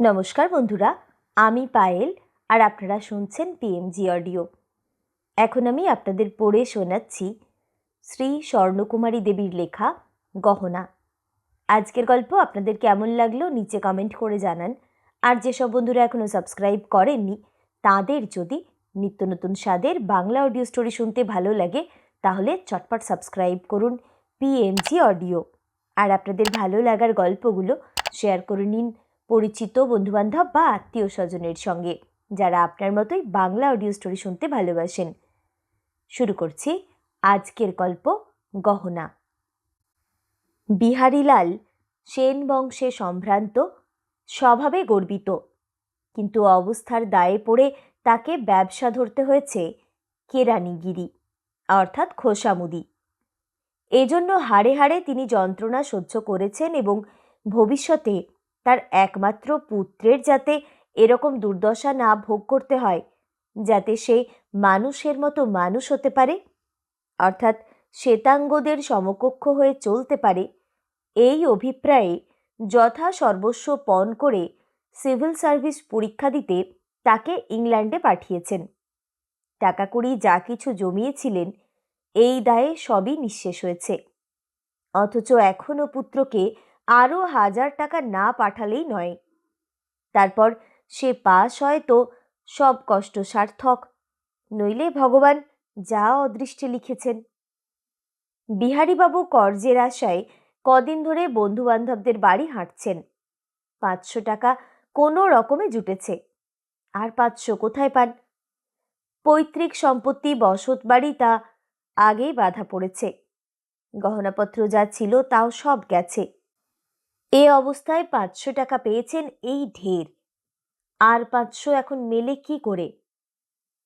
নমস্কার বন্ধুরা, আমি পায়েল আর আপনারা শুনছেন পিএমজি অডিও এখন আমি আপনাদের পড়ে শোনাচ্ছি শ্রী স্বর্ণকুমারী দেবীর লেখা গহনা। আজকের গল্প আপনাদের কেমন লাগল নিচে কমেন্ট করে জানান। আর যেসব বন্ধুরা এখনও সাবস্ক্রাইব করেননি, তাদের যদি নিত্য নতুন স্বাদের বাংলা অডিও স্টোরি শুনতে ভালো লাগে, তাহলে চটপট সাবস্ক্রাইব করুন পিএমজি অডিও আর আপনাদের ভালো লাগার গল্পগুলো শেয়ার করে নিন পরিচিত বন্ধুবান্ধব বা আত্মীয় স্বজনের সঙ্গে, যারা আপনার মতোই বাংলা অডিও স্টোরি শুনতে ভালোবাসেন। শুরু করছি আজকের গল্প গহনা। বিহারীলাল সেন বংশে সম্ভ্রান্ত, স্বভাবে গর্বিত, কিন্তু অবস্থার দায়ে পড়ে তাকে ব্যবসা ধরতে হয়েছে কেরানিগিরি, অর্থাৎ খোসামুদি। এজন্য হাড়ে হাড়ে তিনি যন্ত্রণা সহ্য করেছেন এবং ভবিষ্যতে তার একমাত্র পুত্রের যাতে এরকম দুর্দশা না ভোগ করতে হয়, যাতে সে মানুষের মতো মানুষ হতে পারে, অর্থাৎ শ্বেতাঙ্গদের সমকক্ষ হয়ে চলতে পারে, এই অভিপ্রায়ে যথা সর্বস্ব পণ করে সিভিল সার্ভিস পরীক্ষা দিতে তাকে ইংল্যান্ডে পাঠিয়েছেন। টাকা কড়ি যা কিছু জমিয়েছিলেন, এই দায়ে সবই নিঃশেষ হয়েছে। অথচ এখনও পুত্রকে আরও হাজার টাকা না পাঠালেই নয়। তারপর সে পাস হয় তো সব কষ্ট সার্থক। নইলে ভগবান যা অদৃষ্টে লিখেছেন। বিহারীবাবু কর্জের আশায় কদিন ধরে বন্ধুবান্ধবদের বাড়ি হাঁটছেন। পাঁচশো টাকা কোনো রকমে জুটেছে। আর পাঁচশো কোথায় পান? পৈতৃক সম্পত্তি, বসত বাড়ি তা আগেই বাধা পড়েছে। গহনাপত্র যা ছিল তাও সব গেছে। এ অবস্থায় পাঁচশো টাকা পেয়েছেন এই ঢের। আর পাঁচশো এখন মেলে কি করে?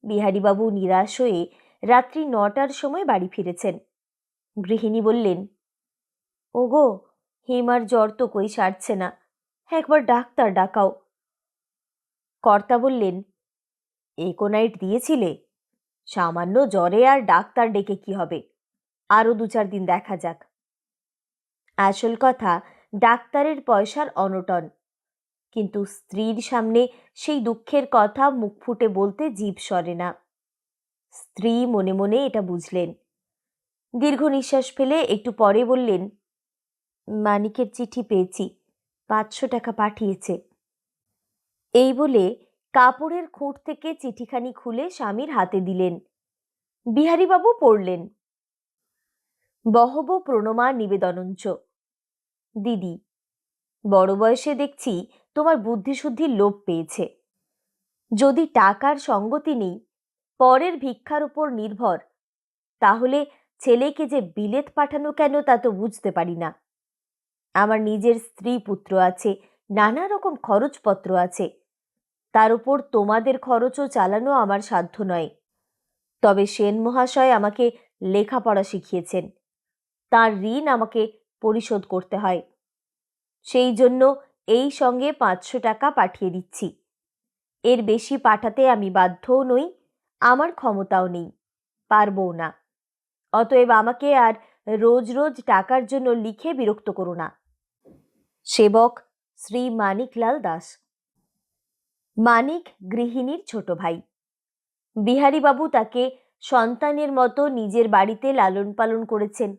বিহারীবাবু নিরাশ হয়ে রাত্রি নটার সময় বাড়ি ফিরেছেন। গৃহিণী বললেন, ওগো, হেমার জ্বর তো কই সারছে না। একবার ডাক্তার ডাকাও। কর্তা বললেন, একোনাইট দিয়েছিলে? সামান্য জ্বরে আর ডাক্তার ডেকে কি হবে? আরও দু চার দিন দেখা যাক। আসল কথা ডাক্তারের পয়সার অনটন। কিন্তু স্ত্রীর সামনে সেই দুঃখের কথা মুখ ফুটে বলতে জীব সরে না। স্ত্রী মনে মনে এটা বুঝলেন। দীর্ঘ নিঃশ্বাস ফেলে একটু পরে বললেন, মানিকের চিঠি পেয়েছি, পাঁচশো টাকা পাঠিয়েছে। এই বলে কাপড়ের খুঁট থেকে চিঠিখানি খুলে স্বামীর হাতে দিলেন। বিহারীবাবু পড়লেন। বহব প্রণমা নিবেদনঞ্চ। দিদি, বড় বয়সে দেখছি তোমার বুদ্ধিশুদ্ধির লোপ পেয়েছে। যদি টাকার সঙ্গতি নেই, পরের ভিক্ষার উপর নির্ভর, তাহলে ছেলেকে যে বিলেত পাঠানো কেন তা তো বুঝতে পারি না। আমার নিজের স্ত্রী পুত্র আছে, নানা রকম খরচপত্র আছে। তার উপর তোমাদের খরচও চালানো আমার সাধ্য নয়। তবে সেন মহাশয় আমাকে লেখাপড়া শিখিয়েছেন। তার ঋণ আমাকে পরিশোধ করতে হয়। সেই জন্য এই সঙ্গে পাঁচশো টাকা পাঠিয়ে দিচ্ছি। এর বেশি পাঠাতে আমি বাধ্যও নই, আমার ক্ষমতাও নেই, পারবও না। অতএব আমাকে আর রোজ রোজ টাকার জন্য লিখে বিরক্ত করো না। সেবক শ্রী মানিকলাল দাস। মানিক গৃহিণীর ছোট ভাই। বিহারীবাবু তাকে সন্তানের মতো নিজের বাড়িতে লালন পালন করেছেন।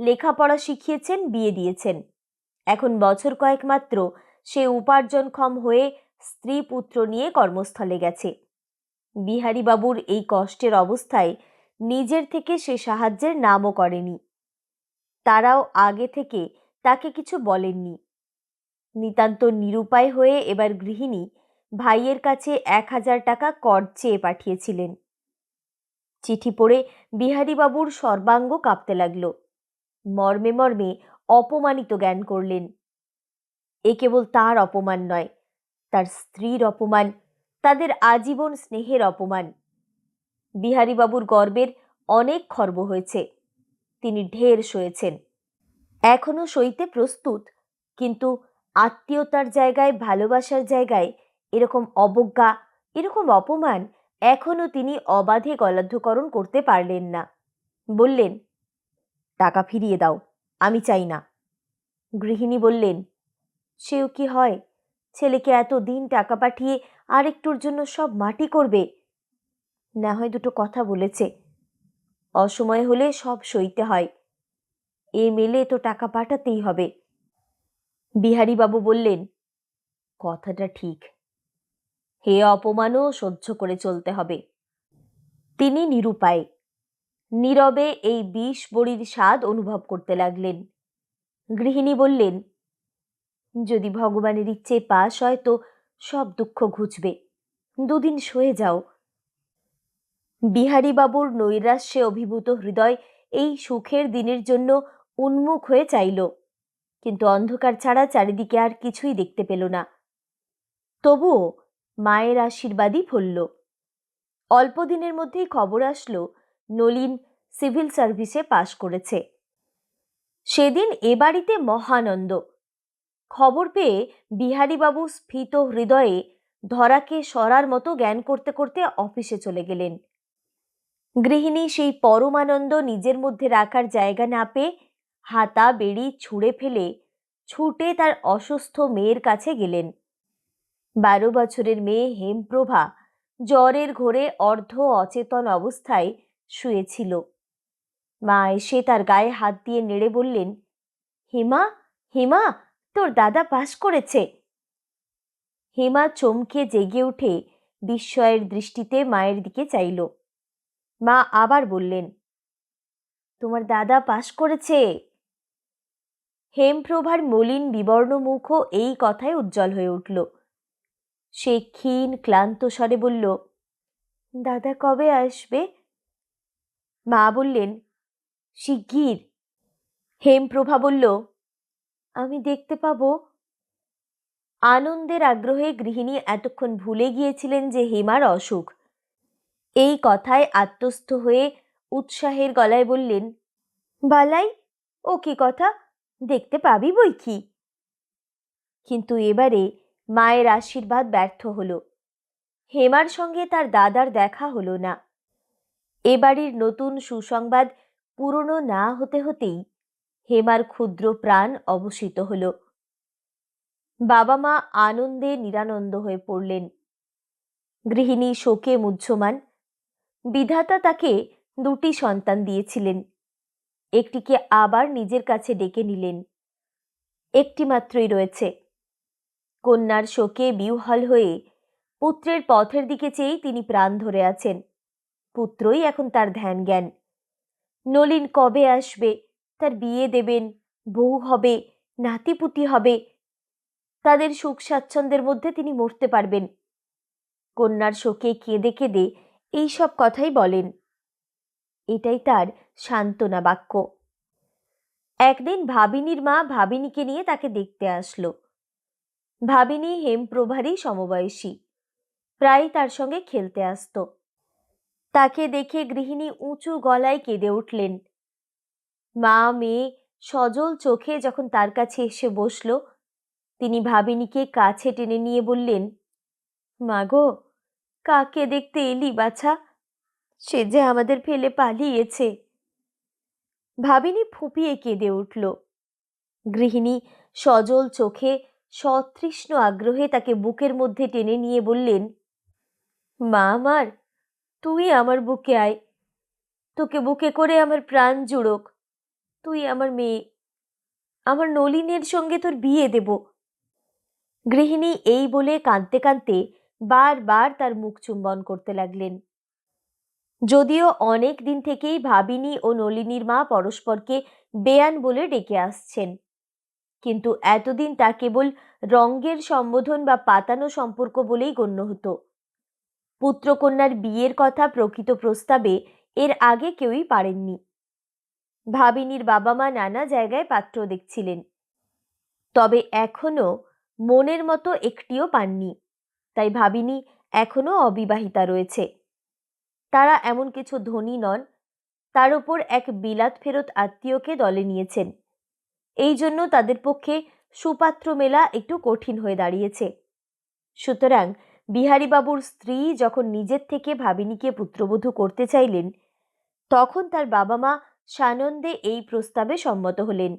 লেখাপড়া শিখিয়েছেন, বিয়ে দিয়েছেন। এখন বছর কয়েক মাত্র সে উপার্জনক্ষম হয়ে স্ত্রী পুত্র নিয়ে কর্মস্থলে গেছে। বিহারীবাবুর এই কষ্টের অবস্থায় নিজের থেকে সে সাহায্যের নামও করেনি। তারাও আগে থেকে তাকে কিছু বলেননি। নিতান্ত নিরুপায় হয়ে এবার গৃহিণী ভাইয়ের কাছে এক হাজার টাকা কর চেয়ে পাঠিয়েছিলেন। চিঠি পড়ে বিহারীবাবুর সর্বাঙ্গ কাঁপতে লাগল। মর্মে মর্মে অপমানিত জ্ঞান করলেন। এ কেবল তার অপমান নয়, তার স্ত্রীর অপমান, তাদের আজীবন স্নেহের অপমান। বিহারীবাবুর গর্বের অনেক খর্ব হয়েছে, তিনি ঢের সয়েছেন। এখনও সইতে প্রস্তুত, কিন্তু আত্মীয়তার জায়গায়, ভালোবাসার জায়গায় এরকম অবজ্ঞা, এরকম অপমান এখনও তিনি অবাধে গলাধ্যকরণ করতে পারলেন না। বললেন টাকা ফিরিয়ে দাও, আমি চাই না। গৃহিণী বললেন, সেও কি হয়? ছেলেকে এত দিন টাকা পাঠিয়ে আরেকটুর জন্য সব মাটি করবে? না হয় দুটো কথা বলেছে। অসময় হলে সব সইতে হয়। এ মেলে তো টাকা পাঠাতেই হবে। বিহারীবাবু বললেন, কথাটা ঠিক। হে অপমানও সহ্য করে চলতে হবে। তিনি নিরুপায় নীরবে এই বিষ বড়ির স্বাদ অনুভব করতে লাগলেন। গৃহিণী বললেন, যদি ভগবানের ইচ্ছে পাশ হয় তো সব দুঃখ ঘুচবে। দুদিন সয়ে যাও। বিহারীবাবুর নৈরাশ্যে অভিভূত হৃদয় এই সুখের দিনের জন্য উন্মুখ হয়ে চাইল। কিন্তু অন্ধকার ছাড়া চারিদিকে আর কিছুই দেখতে পেল না। তবুও মায়ের আশীর্বাদই ফলল। অল্প দিনের মধ্যেই খবর আসলো নলিন সিভিল সার্ভিসে পাশ করেছে। সেদিন এ বাড়িতে মহানন্দ। খবর পেয়ে বিহারীবাবু স্ফীত হৃদয়ে ধরাকে সরার মতো জ্ঞান করতে করতে অফিসে চলে গেলেন। গৃহিণী সেই পরমানন্দ নিজের মধ্যে রাখার জায়গা না পেয়ে হাতা বেড়ি ছুঁড়ে ফেলে ছুটে তার অসুস্থ মেয়ের কাছে গেলেন। বারো বছরের মেয়ে হেমপ্রভা জ্বরের ঘোরে অর্ধ অচেতন অবস্থায় শুয়েছিল। মা এসে তার গায়ে হাত দিয়ে নেড়ে বললেন, হেমা হেমা, তোর দাদা পাশ করেছে। হেমা চমকে জেগে উঠে বিস্ময়ের দৃষ্টিতে মায়ের দিকে চাইল। মা আবার বললেন, তোমার দাদা পাশ করেছে? হেমপ্রভার মলিন বিবর্ণ মুখও এই কথায় উজ্জ্বল হয়ে উঠল। সে ক্ষীণ, ক্লান্ত স্বরে বলল, দাদা কবে আসবে? মা বললেন, শিগগির। হেমপ্রভা বলল, আমি দেখতে পাবো। আনন্দের আগ্রহে গৃহিণী এতক্ষণ ভুলে গিয়েছিলেন যে হেমার অসুখ। এই কথায় আত্মস্থ হয়ে উৎসাহের গলায় বললেন, বালাই, ও কি কথা? দেখতে পাবি বই কি? কিন্তু এবারে মায়ের আশীর্বাদ ব্যর্থ হলো। হেমার সঙ্গে তার দাদার দেখা হলো না। এ বাড়ির নতুন সুসংবাদ পুরনো না হতে হতেই হেমার ক্ষুদ্র প্রাণ অবসিত হল। বাবা মা আনন্দে নিরানন্দ হয়ে পড়লেন। গৃহিণী শোকে মুহ্যমান। বিধাতা তাকে দুটি সন্তান দিয়েছিলেন। একটিকে আবার নিজের কাছে ডেকে নিলেন। একটি মাত্রই রয়েছে। কন্যার শোকে বিহ্বল হয়ে পুত্রের পথের দিকে চেয়েই তিনি প্রাণ ধরে আছেন। পুত্রই এখন তার ধ্যান জ্ঞান নলিন কবে আসবে? তার বিয়ে দেবেন, বউ হবে, নাতিপুতি হবে। তাদের সুখ স্বাচ্ছন্দ্যের মধ্যে তিনি মরতে পারবেন। কন্যার শোকে কেঁদে কেঁদে এইসব কথাই বলেন। এটাই তার সান্ত্বনা বাক্য। একদিন ভাবিনীর মা ভাবিনীকে নিয়ে তাকে দেখতে আসলো। ভাবিনী হেমপ্রভারই সমবয়সী। প্রায় তার সঙ্গে খেলতে আসত। তাকে দেখে গৃহিণী উঁচু গলায় কেঁদে উঠলেন। মা, মেয়ে সজল চোখে যখন তার কাছে এসে বসল, তিনি ভাবিনীকে কাছে টেনে নিয়ে বললেন, মা গো, কাকে দেখতে এলি বাছা? সে যে আমাদের ফেলে পালিয়েছে। ভাবিনী ফুপিয়ে কেঁদে উঠল। গৃহিণী সজল চোখে সতৃষ্ণ আগ্রহে তাকে বুকের মধ্যে টেনে নিয়ে বললেন, মা আমার তুই আমার বুকে আয়। তোকে বুকে করে আমার প্রাণ জুড়োক। তুই আমার মেয়ে। আমার নলিনের সঙ্গে তোর বিয়ে দেব। গৃহিণী এই বলে কাঁদতে কাঁদতে বারবার তার মুখ চুম্বন করতে লাগলেন। যদিও অনেক দিন থেকেই ভাবিনী ও নলিনীর মা পরস্পরকে বেয়ান বলে ডেকে আসছেন। কিন্তু এতদিন তা কেবল রঙ্গের সম্বোধন বা পাতানো সম্পর্ক বলেই গণ্য হতো। পুত্রকন্যার বিয়ের কথা প্রকৃত প্রস্তাবে এর আগে কেউই পারেননি। ভাবিনীর বাবা মা নানা জায়গায় পাত্র দেখছিলেন। তবে এখনও মনের মতো একটিও পাননি। তাই ভাবিনী এখনও অবিবাহিতা রয়েছে। তারা এমন কিছু ধনী নন, তার উপর এক বিলাত ফেরত আত্মীয়কে দলে নিয়েছেন। এই জন্য তাদের পক্ষে সুপাত্র মেলা একটু কঠিন হয়ে দাঁড়িয়েছে। সুতরাং বিহারীবাবুর স্ত্রী যখন নিজের থেকে ভাবিনীকে পুত্রবধূ করতে চাইলেন, তখন তার বাবা মা সানন্দে এই প্রস্তাবে সম্মত হলেন।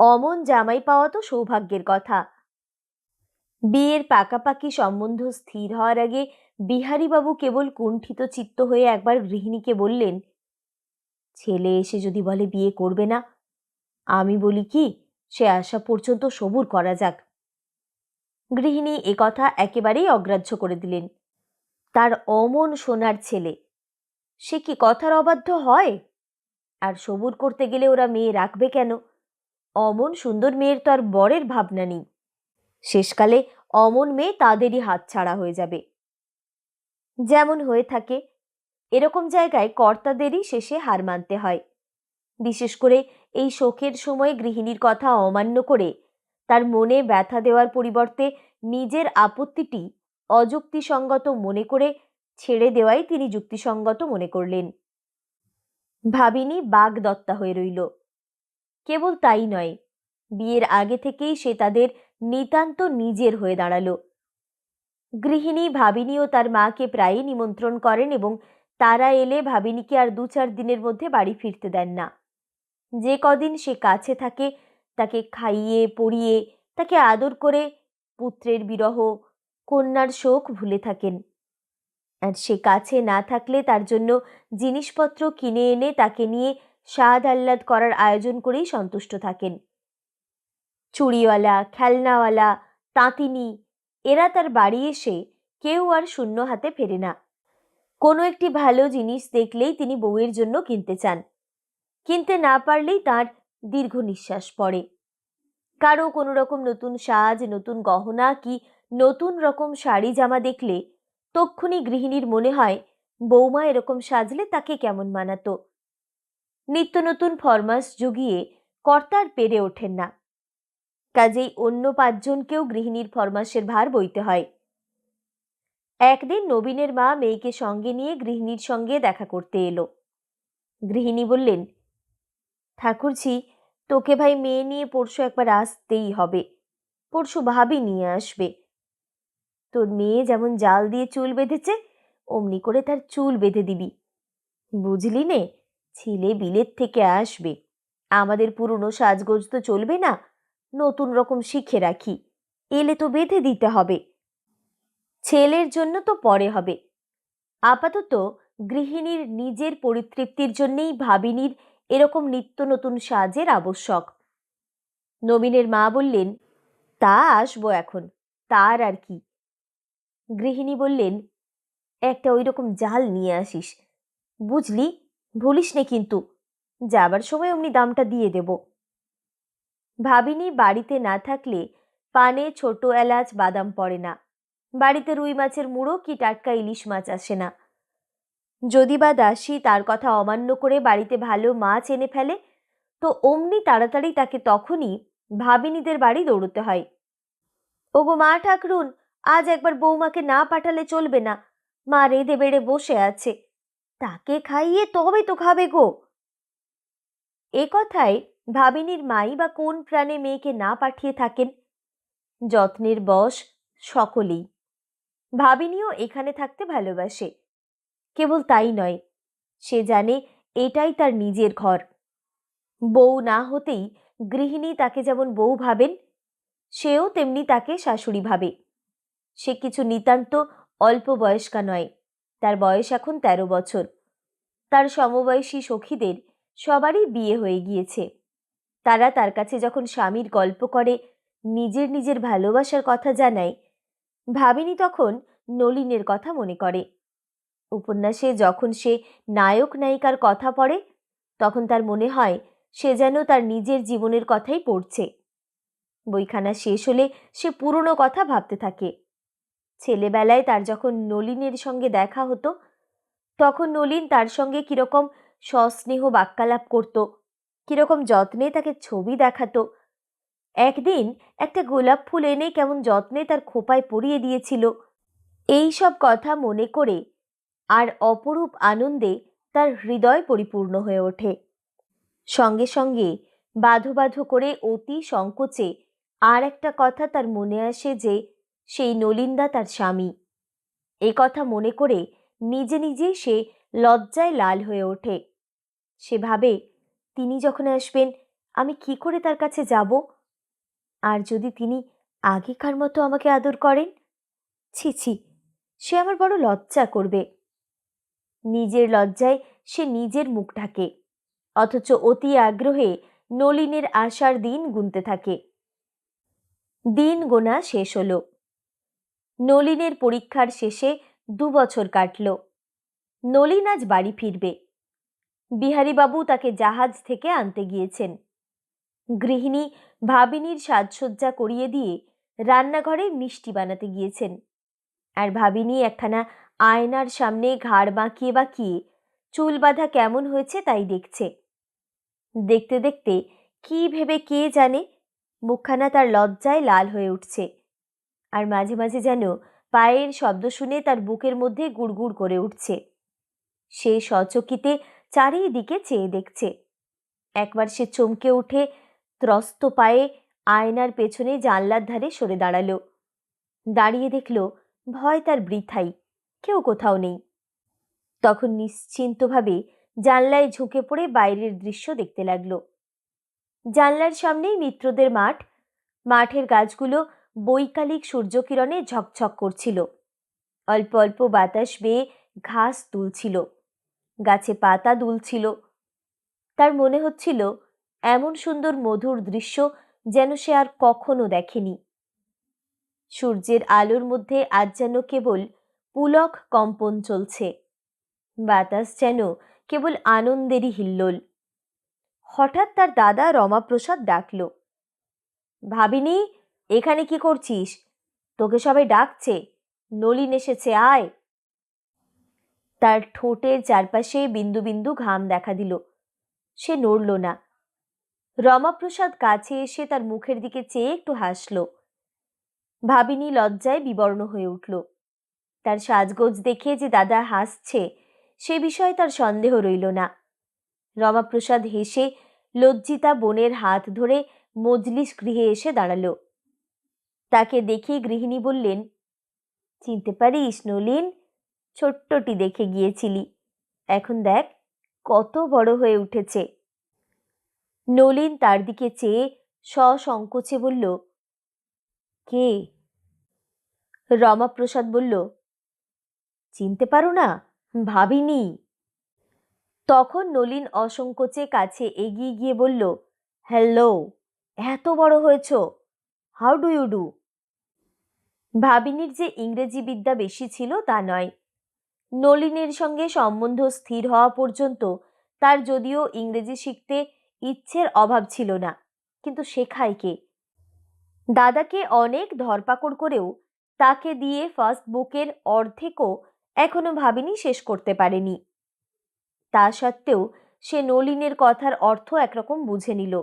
অমন জামাই পাওয়া তো সৌভাগ্যের কথা। বিয়ের পাকাপাকি সম্বন্ধ স্থির হওয়ার আগে বিহারীবাবু কেবল কুণ্ঠিত চিত্ত হয়ে একবার গৃহিণীকে বললেন, ছেলে এসে যদি বলে বিয়ে করবে না, আমি বলি কি, সে আসা পর্যন্ত সবুর করা যাক। গৃহিণী এ কথা একেবারেই অগ্রাহ্য করে দিলেন। তার অমন সোনার ছেলে, সে কি কথার অবাধ্য হয়? আর সবুর করতে গেলে ওরা মেয়ে রাখবে কেন? অমন সুন্দর মেয়ের তো আর বরের ভাবনা নেই। শেষকালে অমন মেয়ে তাদেরই হাতছাড়া হয়ে যাবে। যেমন হয়ে থাকে, এরকম জায়গায় কর্তাদেরই শেষে হার মানতে হয়। বিশেষ করে এই শোকের সময় গৃহিণীর কথা অমান্য করে তার মনে ব্যথা দেওয়ার পরিবর্তে নিজের আপত্তিটি অযুক্তিসঙ্গত মনে করে ছেড়ে দেওয়াই তিনি যুক্তিসঙ্গত মনে করলেন। ভাবিনি বাঘ দত্তা হয়ে রইল। কেবল তাই নয়, বিয়ের আগে থেকেই সে তাদের নিতান্ত নিজের হয়ে দাঁড়াল। গৃহিণী ভাবিনী ও তার মাকে প্রায়ই নিমন্ত্রণ করেন এবং তারা এলে ভাবিনীকে আর দু চার দিনের মধ্যে বাড়ি ফিরতে দেন না। যে কদিন সে কাছে থাকে তাকে খাইয়ে, পড়িয়ে, তাকে আদর করে পুত্রের বিরহ, কন্যার শোক ভুলে থাকেন। আর সে কাছে না থাকলে তার জন্য জিনিসপত্র কিনে এনে তাকে নিয়ে স্বাদ আহ্লাদ করার আয়োজন করেই সন্তুষ্ট থাকেন। চুড়িওয়ালা, খেলনাওয়ালা, তাঁতিনি, এরা তার বাড়ি এসে কেউ আর শূন্য হাতে ফেরে না। কোনো একটি ভালো জিনিস দেখলেই তিনি বউয়ের জন্য কিনতে চান। কিনতে না পারলেই তার দীর্ঘ নিঃশ্বাস পড়ে। কারও কোনো রকম নতুন সাজ, নতুন গহনা কি নতুন রকম শাড়ি, জামা দেখলে তক্ষুনি গৃহিণীর মনে হয়, বৌমা এরকম সাজলে তাকে কেমন মানাতো? নিত্য নতুন ফরমাস জুগিয়ে কর্তার পেরে ওঠেন না। কাজেই অন্য পাঁচজনকেও গৃহিণীর ফরমাসের ভার বইতে হয়। একদিন নবীনের মা মেয়েকে সঙ্গে নিয়ে গৃহিণীর সঙ্গে দেখা করতে এলো। গৃহিণী বললেন ঠাকুরজি, তোকে ভাই মেয়ে নিয়ে পরশু একবার আসতেই হবে। পরশু ভাবি নিয়ে আসবে। তোর মেয়ে যেমন জাল দিয়ে চুল বেঁধেছে, অমনি করে তার চুল বেঁধে দিবি। বুঝলি নে, ছেলে বিলেত থেকে আসবে। আমাদের পুরনো সাজগোজ তো চলবে না, নতুন রকম শিখে রাখি। এলে তো বেঁধে দিতে হবে। ছেলের জন্য তো পরে হবে। আপাতত গৃহিণীর নিজের পরিতৃপ্তির জন্যেই ভাবিনীর এরকম নিত্য নতুন সাজের আবশ্যক। নবীনের মা বললেন, তা আসব এখন, তার আর কি? গৃহিণী বললেন, একটা ওই রকম জাল নিয়ে আসিস। বুঝলি? ভুলিস নে কিন্তু। যাবার সময় অমনি দামটা দিয়ে দেব। ভাবিনি বাড়িতে না থাকলে পানে ছোট এলাচ বাদাম পড়ে না। বাড়িতে রুই মাছের মুড়ো কি টাটকা ইলিশ মাছ আসে না। যদি বা দাসী তার কথা অমান্য করে বাড়িতে ভালো মাছ এনে ফেলে, তো অমনি তাড়াতাড়ি তাকে তখনই ভাবিনীদের বাড়ি দৌড়তে হয়। ওগো মা ঠাকরুন, আজ একবার বৌমাকে না পাঠালে চলবে না। মা রেঁধে বেড়ে বসে আছে। তাকে খাইয়ে তবে তো খাবে গো। এ কথায় ভাবিনীর মাই বা কোন প্রাণে মেয়েকে না পাঠিয়ে থাকেন, যত্নের বশ সকলেই। ভাবিনীও এখানে থাকতে ভালোবাসে। কেবল তাই নয়, সে জানে এটাই তার নিজের ঘর। বউ না হতেই গৃহিণী তাকে যেমন বউ ভাবেন, সেও তেমনি তাকে শাশুড়ি ভাবে। সে কিছু নিতান্ত অল্প বয়স্কা নয়, তার বয়স এখন ১৩ বছর। তার সমবয়সী সখীদের সবারই বিয়ে হয়ে গিয়েছে। তারা তার কাছে যখন স্বামীর গল্প করে, নিজের নিজের ভালোবাসার কথা জানায়, ভাবিনি তখন নলিনের কথা মনে করে। উপন্যাসে যখন সে নায়ক নায়িকার কথা পড়ে, তখন তার মনে হয় সে যেন তার নিজের জীবনের কথাই পড়ছে। বইখানা শেষ হলে সে পুরনো কথা ভাবতে থাকে। ছেলেবেলায় তার যখন নলিনের সঙ্গে দেখা হতো, তখন নলিন তার সঙ্গে কীরকম সস্নেহ বাক্যালাপ করত, কীরকম যত্নে তাকে ছবি দেখাতো। একদিন একটা গোলাপ ফুল এনে কেমন যত্নে তার খোপায় পরিয়ে দিয়েছিল। এই সব কথা মনে করে আর অপরূপ আনন্দে তার হৃদয় পরিপূর্ণ হয়ে ওঠে। সঙ্গে সঙ্গে বাধো বাধো করে অতি সংকোচে আর একটা কথা তার মনে আসে যে, সেই নলিন্দা তার স্বামী। এ কথা মনে করে নিজে নিজেই সে লজ্জায় লাল হয়ে ওঠে। সে ভাবে, তিনি যখন আসবেন, আমি কি করে তার কাছে যাব? আর যদি তিনি আগেকার মতো আমাকে আদর করেন? ছি ছি, সে আমার বড় লজ্জা করবে। নিজের লজ্জায় সে নিজের মুখ ঢাকে। অথচ অতি আগ্রহে নলিনের আসার দিন গুনতে থাকে। দিন গোনা শেষ হলো। নলিনের পরীক্ষার শেষে দু বছর কাটল। নলিন আজ বাড়ি ফিরবে। বিহারীবাবু তাকে জাহাজ থেকে আনতে গিয়েছেন। গৃহিণী ভাবিনীর সাজসজ্জা করিয়ে দিয়ে রান্নাঘরে মিষ্টি বানাতে গিয়েছেন। আর ভাবিনী একখানা আয়নার সামনে ঘাড় বাঁকিয়ে বাঁকিয়ে চুল বাঁধা কেমন হয়েছে তাই দেখছে। দেখতে দেখতে কি ভেবে কে জানে? মুখখানা তার লজ্জায় লাল হয়ে উঠছে। আর মাঝে মাঝে যেন পায়ের শব্দ শুনে তার বুকের মধ্যে গুড়গুড় করে উঠছে। সে সচকিতে চারিদিকে চেয়ে দেখছে। একবার সে চমকে উঠে ত্রস্ত পায়ে আয়নার পেছনে জানলার ধারে সরে দাঁড়াল। দাঁড়িয়ে দেখল ভয় তার বৃথাই। কেউ কোথাও নেই। তখন নিশ্চিন্তভাবে জানলায় ঝুঁকে পড়ে বাইরের দৃশ্য দেখতে লাগল। জানলার সামনেই মিত্রদের মাঠ। মাঠের গাছগুলো বৈকালিক সূর্যকিরণে ঝকঝক করছিল। অল্প অল্প বাতাস বেয়ে ঘাস তুলছিল গাছে পাতা দুলছিল। তার মনে হচ্ছিল, এমন সুন্দর মধুর দৃশ্য যেন সে আর কখনো দেখেনি। সূর্যের আলোর মধ্যে আজ যেন কেবল পুলক কম্পন চলছে। বাতাস যেন কেবল আনন্দেরই হিল্লোল। হঠাৎ তার দাদা রমাপ্রসাদ ডাকল। ভাবিনি, এখানে কি করছিস? তোকে সবাই ডাকছে। নলিন এসেছে, আয়। তার ঠোঁটের চারপাশে বিন্দু বিন্দু ঘাম দেখা দিল। সে নড়ল না। রমাপ্রসাদ কাছে এসে তার মুখের দিকে চেয়ে একটু হাসল। ভাবিনী লজ্জায় বিবর্ণ হয়ে উঠল। তার সাজগোজ দেখে যে দাদা হাসছে, সে বিষয়ে তার সন্দেহ রইল না। রমাপ্রসাদ হেসে লজ্জিতা বোনের হাত ধরে মজলিস গৃহে এসে দাঁড়াল। তাকে দেখে গৃহিণী বললেন, চিনতে পারিস নলিন? ছোট্টটি দেখে গিয়েছিলি। এখন দেখ, কত বড় হয়ে উঠেছে। নলিন তার দিকে চেয়ে সসংকোচে বলল, কে? রমাপ্রসাদ বলল চিনতে পারো না? ভাবিনি। তখন নলিন অসংকোচে কাছে এগিয়ে গিয়ে বলল, হ্যালো, এত বড় হয়েছ? How do you do? ভাবিনীর যে ইংরেজি বিদ্যা বেশি ছিল তা নয়। নলিনের সঙ্গে সম্বন্ধ স্থির হওয়া পর্যন্ত তার যদিও ইংরেজি শিখতে ইচ্ছের অভাব ছিল না, কিন্তু শেখায় কে? দাদাকে অনেক ধরপাকড় করেও তাকে দিয়ে ফার্স্ট বুকের অর্ধেকও এখনও ভাবিনি শেষ করতে পারেনি। তা সত্ত্বেও সে নলিনের কথার অর্থ একরকম বুঝে নিল।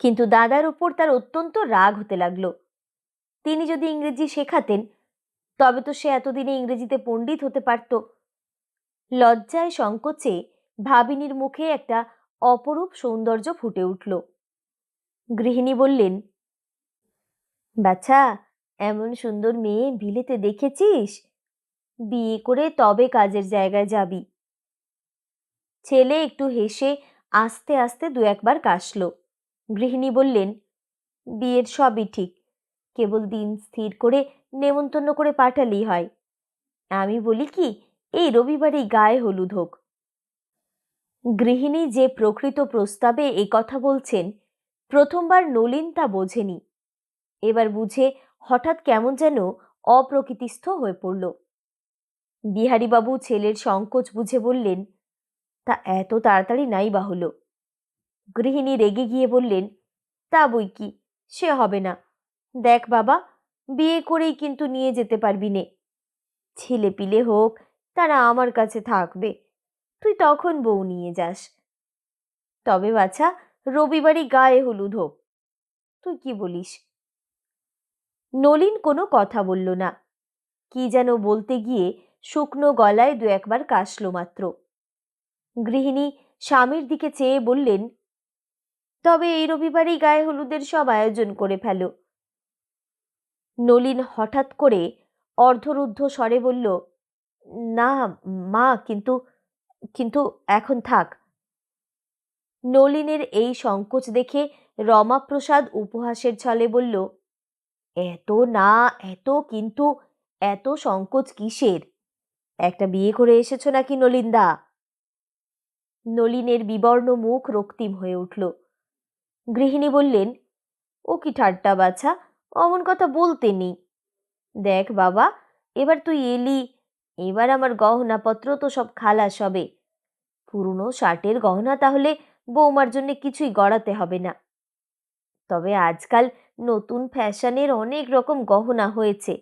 কিন্তু দাদার উপর তার অত্যন্ত রাগ হতে লাগল। তিনি যদি ইংরেজি শেখাতেন, তবে তো সে এতদিনে ইংরেজিতে পণ্ডিত হতে পারত। লজ্জায় সংকোচে ভাবিনীর মুখে একটা অপরূপ সৌন্দর্য ফুটে উঠল। গৃহিণী বললেন বাচ্চা এমন সুন্দর মেয়ে বিলেতে দেখেছিস? বিয়ে করে তবে কাজের জায়গায় যাবি। ছেলে একটু হেসে আস্তে আস্তে দু একবার কাশল। গৃহিণী বললেন, বিয়ের সবই ঠিক। কেবল দিন স্থির করে নেমন্তন্ন করে পাঠালেই হয়। আমি বলি কি, এই রবিবারই গায়ে হলুদ হোক। গৃহিণী যে প্রকৃত প্রস্তাবে এই কথা বলছেন, প্রথমবার নলিন তা বোঝেনি। এবার বুঝে হঠাৎ কেমন যেন অপ্রকৃতিস্থ হয়ে পড়ল। বিহারীবাবু ছেলের সংকোচ বুঝে বললেন, তা এত তাড়াতাড়ি নাই বা গৃহিণী রেগে গিয়ে বললেন, তা বই কি, সে হবে না। দেখ বাবা, বিয়ে করেই কিন্তু নিয়ে যেতে পারবি নে। ছেলে পিলে হোক, তারা আমার কাছে থাকবে। তুই তখন বউ নিয়ে যাস। তবে বাছা, রবিবারই গায়ে হলুদ হোক। তুই কি বলিস? নলিন কোনো কথা বলল না। কি যেন বলতে গিয়ে শুকনো গলায় দু একবার কাশল মাত্র। গৃহিণী স্বামীর দিকে চেয়ে বললেন, তবে এই রবিবারই গায়ে হলুদের সব আয়োজন করে ফেলো। নলিন হঠাৎ করে অর্ধরুদ্ধ স্বরে বলল, না মা, কিন্তু কিন্তু এখন থাক। নলিনের এই সংকোচ দেখে রমাপ্রসাদ উপহাসের ছলে বলল, এত না, এত কিন্তু, এত সংকোচ কিসের? একটা বিয়ে করে এসেছ নাকি নলিনদা? নলিনের বিবর্ণ মুখ রক্তিম হয়ে উঠল। গৃহিণী বললেন, ও কি ঠাট্টা বাছা, অমন কথা বলতে নেই। দেখ বাবা, এবার তুই এলি, এবার আমার গহনাপত্র তো সব খালাস হবে। পুরনো শার্টের গহনা তাহলে বৌমার জন্য কিছুই গড়াতে হবে না। তবে আজকাল নতুন ফ্যাশনের অনেক রকম গহনা হয়েছে।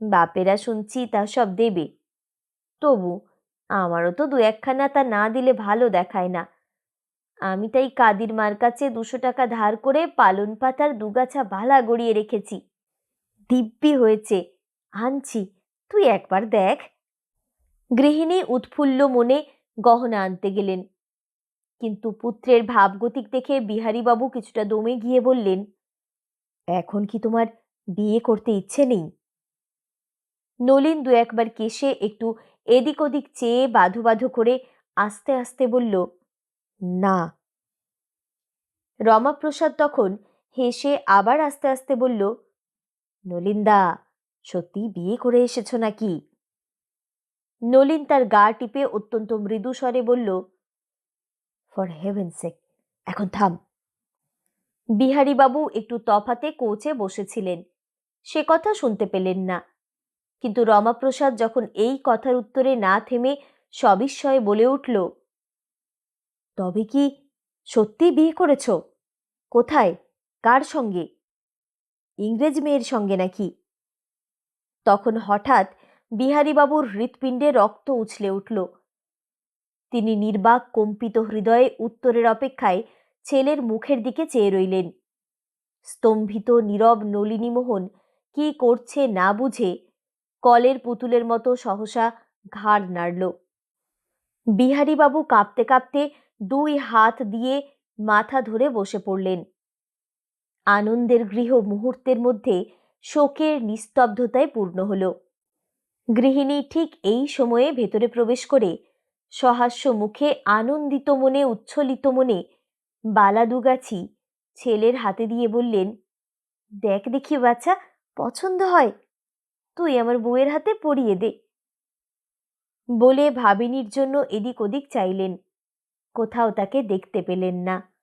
বাপেরা শুনছি তা সব দেবে। তবু আমারও তো দু একখানা তা না দিলে ভালো দেখায় না। আমি তাই কাদির মার কাছে দুশো টাকা ধার করে পালন পাতার দুগাছা বালা গড়িয়ে রেখেছি। দিব্যি হয়েছে। আনছি, তুই একবার দেখ। গৃহিণী উৎফুল্ল মনে গহনা আনতে গেলেন। কিন্তু পুত্রের ভাবগতিক দেখে বিহারীবাবু কিছুটা দমে গিয়ে বললেন, এখন কি তোমার বিয়ে করতে ইচ্ছে নেই? নলিন দু একবার কেশে একটু এদিক ওদিক চেয়ে বাধু বাধু করে আস্তে আস্তে বলল, না। রমাপ্রসাদ তখন হেসে আবার আস্তে আস্তে বলল, নলিনদা, সত্যি বিয়ে করে এসেছ নাকি? নলিন তার গা টিপে অত্যন্ত মৃদু স্বরে বলল ফর হেভেন সেক এখন থাম। বিহারীবাবু একটু তফাতে কোচে বসেছিলেন। সে কথা শুনতে পেলেন না। কিন্তু রমাপ্রসাদ যখন এই কথার উত্তরে না থেমে সবিস্ময়ে বলে উঠল, তবে কি সত্যি বিয়ে করেছ? কোথায়? কার সঙ্গে? ইংরেজ মেয়ের সঙ্গে নাকি? তখন হঠাৎ বিহারীবাবুর হৃৎপিণ্ডে রক্ত উছলে উঠল। তিনি নির্বাক কম্পিত হৃদয়ে উত্তরের অপেক্ষায় ছেলের মুখের দিকে চেয়ে রইলেন। স্তম্ভিত নীরব নলিনীমোহন কি করছে না বুঝে কলের পুতুলের মতো সহসা ঘাড় নাড়ল। বিহারীবাবু কাঁপতে কাঁপতে দুই হাত দিয়ে মাথা ধরে বসে পড়লেন। আনন্দের গৃহ মুহূর্তের মধ্যে শোকের নিস্তব্ধতায় পূর্ণ হল। গৃহিণী ঠিক এই সময়ে ভেতরে প্রবেশ করে সহাস্য মুখে আনন্দিত মনে উচ্ছ্বলিত মনে বালা দুগাছি ছেলের হাতে দিয়ে বললেন, দেখ দেখি বাচ্চা, পছন্দ হয়? তুই আমার বউয়ের হাতে পড়িয়ে দে। বলে ভাবিনীর জন্য এদিক ওদিক চাইলেন। কোথাও তাকে দেখতে পেলেন না।